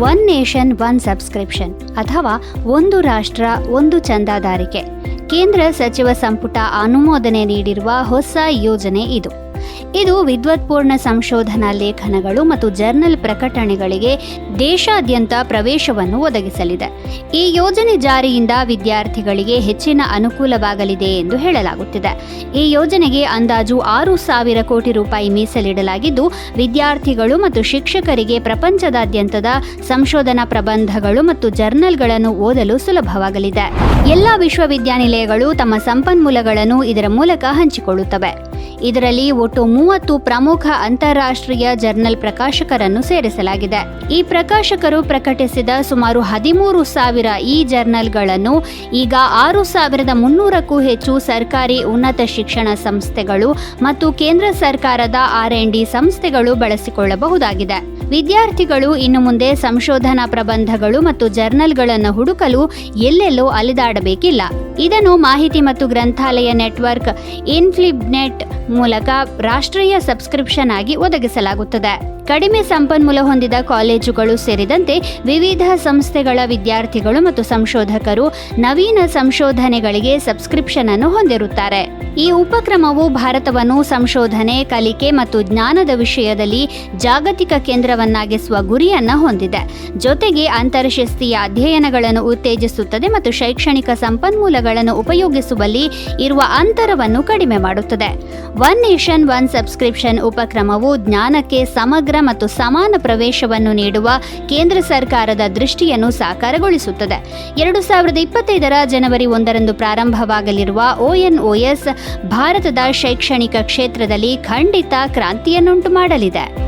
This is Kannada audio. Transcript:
ಒನ್ ನೇಷನ್ ಒನ್ ಸಬ್ಸ್ಕ್ರಿಪ್ಷನ್ ಅಥವಾ ಒಂದು ರಾಷ್ಟ್ರ, ಒಂದು ಚಂದಾದಾರಿಕೆ. ಕೇಂದ್ರ ಸಚಿವ ಸಂಪುಟ ಅನುಮೋದನೆ ನೀಡಿರುವ ಹೊಸ ಯೋಜನೆ ಇದು. ಇದು ವಿದ್ವತ್ಪೂರ್ಣ ಸಂಶೋಧನಾ ಲೇಖನಗಳು ಮತ್ತು ಜರ್ನಲ್ ಪ್ರಕಟಣೆಗಳಿಗೆ ದೇಶಾದ್ಯಂತ ಪ್ರವೇಶವನ್ನು ಒದಗಿಸಲಿದೆ. ಈ ಯೋಜನೆ ಜಾರಿಯಿಂದ ವಿದ್ಯಾರ್ಥಿಗಳಿಗೆ ಹೆಚ್ಚಿನ ಅನುಕೂಲವಾಗಲಿದೆ ಎಂದು ಹೇಳಲಾಗುತ್ತಿದೆ. ಈ ಯೋಜನೆಗೆ ಅಂದಾಜು ಆರು ಸಾವಿರ ಕೋಟಿ ರೂಪಾಯಿ ಮೀಸಲಿಡಲಾಗಿದ್ದು, ವಿದ್ಯಾರ್ಥಿಗಳು ಮತ್ತು ಶಿಕ್ಷಕರಿಗೆ ಪ್ರಪಂಚದಾದ್ಯಂತದ ಸಂಶೋಧನಾ ಪ್ರಬಂಧಗಳು ಮತ್ತು ಜರ್ನಲ್ಗಳನ್ನು ಓದಲು ಸುಲಭವಾಗಲಿದೆ. ಎಲ್ಲ ವಿಶ್ವವಿದ್ಯಾನಿಲಯಗಳು ತಮ್ಮ ಸಂಪನ್ಮೂಲಗಳನ್ನು ಇದರ ಮೂಲಕ ಹಂಚಿಕೊಳ್ಳುತ್ತವೆ. ಇದರಲ್ಲಿ ಒಟ್ಟು ಮೂವತ್ತು ಪ್ರಮುಖ ಅಂತಾರಾಷ್ಟ್ರೀಯ ಜರ್ನಲ್ ಪ್ರಕಾಶಕರನ್ನು ಸೇರಿಸಲಾಗಿದೆ. ಈ ಪ್ರಕಾಶಕರು ಪ್ರಕಟಿಸಿದ ಸುಮಾರು ಹದಿಮೂರು ಸಾವಿರ ಇ ಜರ್ನಲ್ಗಳನ್ನು ಈಗ ಆರು ಸಾವಿರದ ಮುನ್ನೂರಕ್ಕೂ ಹೆಚ್ಚು ಸರ್ಕಾರಿ ಉನ್ನತ ಶಿಕ್ಷಣ ಸಂಸ್ಥೆಗಳು ಮತ್ತು ಕೇಂದ್ರ ಸರ್ಕಾರದ ಆರ್ ಎನ್ ಡಿ ಸಂಸ್ಥೆಗಳು ಬಳಸಿಕೊಳ್ಳಬಹುದಾಗಿದೆ. ವಿದ್ಯಾರ್ಥಿಗಳು ಇನ್ನು ಮುಂದೆ ಸಂಶೋಧನಾ ಪ್ರಬಂಧಗಳು ಮತ್ತು ಜರ್ನಲ್ಗಳನ್ನು ಹುಡುಕಲು ಎಲ್ಲೆಲ್ಲೋ ಅಲೆದಾಡಬೇಕಿಲ್ಲ. ಇದನ್ನು ಮಾಹಿತಿ ಮತ್ತು ಗ್ರಂಥಾಲಯ ನೆಟ್ವರ್ಕ್ ಇನ್ಫ್ಲಿಬ್ನೆಟ್ ಮೂಲಕ ರಾಷ್ಟ್ರೀಯ ಸಬ್ಸ್ಕ್ರಿಪ್ಷನ್ ಆಗಿ ಒದಗಿಸಲಾಗುತ್ತದೆ. ಕಡಿಮೆ ಸಂಪನ್ಮೂಲ ಹೊಂದಿದ ಕಾಲೇಜುಗಳು ಸೇರಿದಂತೆ ವಿವಿಧ ಸಂಸ್ಥೆಗಳ ವಿದ್ಯಾರ್ಥಿಗಳು ಮತ್ತು ಸಂಶೋಧಕರು ನವೀನ ಸಂಶೋಧನೆಗಳಿಗೆ ಸಬ್ಸ್ಕ್ರಿಪ್ಷನ್ ಅನ್ನು ಹೊಂದಿರುತ್ತಾರೆ. ಈ ಉಪಕ್ರಮವು ಭಾರತವನ್ನು ಸಂಶೋಧನೆ, ಕಲಿಕೆ ಮತ್ತು ಜ್ಞಾನದ ವಿಷಯದಲ್ಲಿ ಜಾಗತಿಕ ಕೇಂದ್ರವನ್ನಾಗಿಸುವ ಗುರಿಯನ್ನು ಹೊಂದಿದೆ. ಜೊತೆಗೆ ಅಂತರಶಿಸ್ತೀಯ ಅಧ್ಯಯನಗಳನ್ನು ಉತ್ತೇಜಿಸುತ್ತದೆ ಮತ್ತು ಶೈಕ್ಷಣಿಕ ಸಂಪನ್ಮೂಲಗಳನ್ನು ಉಪಯೋಗಿಸುವಲ್ಲಿ ಇರುವ ಅಂತರವನ್ನು ಕಡಿಮೆ ಮಾಡುತ್ತದೆ. ಒನ್ ನೇಷನ್ ಒನ್ ಸಬ್ಸ್ಕ್ರಿಪ್ಷನ್ ಉಪಕ್ರಮವು ಜ್ಞಾನಕ್ಕೆ ಸಮಗ್ರ ಮತ್ತು ಸಮಾನ ಪ್ರವೇಶವನ್ನು ನೀಡುವ ಕೇಂದ್ರ ಸರ್ಕಾರದ ದೃಷ್ಟಿಯನ್ನು ಸಾಕಾರಗೊಳಿಸುತ್ತದೆ. ಎರಡು ಸಾವಿರದ ಇಪ್ಪತ್ತೈದರ ಜನವರಿ ಒಂದರಂದು ಪ್ರಾರಂಭವಾಗಲಿರುವ ಒಎನ್ಒಎಸ್ ಭಾರತದ ಶೈಕ್ಷಣಿಕ ಕ್ಷೇತ್ರದಲ್ಲಿ ಖಂಡಿತ ಕ್ರಾಂತಿಯನ್ನುಂಟು ಮಾಡಲಿದೆ.